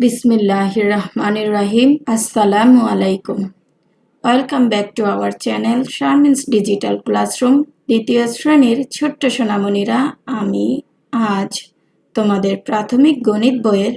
বিসমিল্লাহির রহমানির রাহিম আসসালামু আলাইকুম। Welcome back to our channel Sharmin's digital classroom দ্বিতীয় শ্রেণির ছোট্ট সোনামণিরা। আমি আজ তোমাদের প্রাথমিক গণিত বইয়ের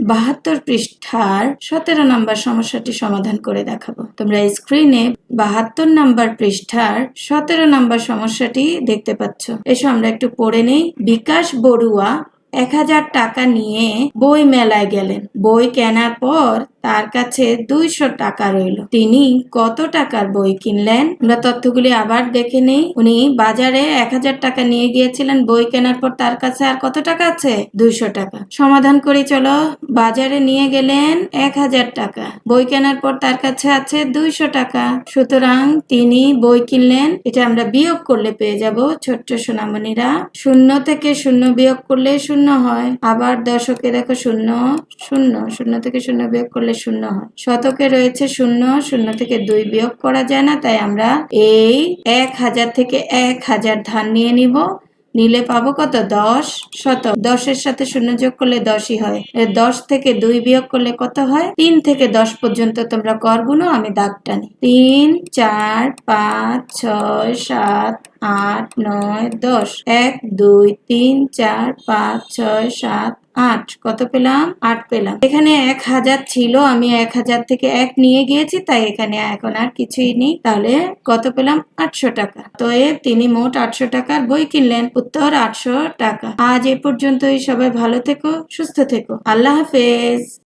বাহাত্তর পৃষ্ঠার সতেরো নম্বর সমস্যাটি সমাধান করে দেখাবো। তোমরা স্ক্রিনে বাহাত্তর নম্বর পৃষ্ঠার সতেরো নম্বর সমস্যাটি দেখতে পাচ্ছ। এসো আমরা একটু পড়ে নেই। বিকাশ বড়ুয়া এক হাজার টাকা নিয়ে বই মেলায় গেলেন। বই কেনার পর তার কাছে দুইশো টাকা রইল। তিনি, কত টাকার বই কিনলেন? আমরা তথ্যগুলি আবার দেখে নেই। উনি বাজারে এক হাজার টাকা নিয়ে গিয়েছিলেন, বই কেনার পর তার কাছে আর কত টাকা আছে? দুইশো টাকা। সমাধান করি, চলো। বাজারে নিয়ে গেলেন এক হাজার টাকা। বই কেনার পর তার কাছে আছে দুইশো টাকা। সুতরাং তিনি বই কিনলেন। এটা আমরা বিয়োগ করলে পেয়ে যাব, ছোট্ট সোনামণিরা। শূন্য থেকে শূন্য বিয়োগ করলে শূন্য হয়। আবার দশকে দেখো, শূন্য শূন্য শূন্য থেকে শূন্য বিয়োগ করলে শূন্য হয়। শতকে রয়েছে শূন্য শূন্য থেকে দুই বিয়োগ করা যায় না, তাই আমরা এই এক হাজার থেকে এক হাজার ধান নিয়ে নিব। নিলে পাবো কত? দশ শত দশের সাথে শূন্য যোগ করলে দশই হয়। দশ থেকে দুই বিয়োগ করলে কত হয়? তিন থেকে দশ পর্যন্ত তোমরা করগুলো আমি দাগ টানি তিন, চার, পাঁচ, ছয়, সাত আট, নয়, দশ, এক, দুই, তিন, চার, পাঁচ, ছয়, সাত, আট। কত পেলাম? আট পেলাম। এখানে এক হাজার ছিল। আমি এক হাজার থেকে এক নিয়ে গিয়েছি, তাই এখানে এখন আর কিছুই নেই। তাহলে কত পেলাম? আটশো টাকা। তো এ তিনি মোট আটশো টাকার বই কিনলেন। উত্তর, আটশো টাকা। আজ এ পর্যন্তই। সবাই ভালো থেকো, সুস্থ থেকো। আল্লাহ হাফেজ।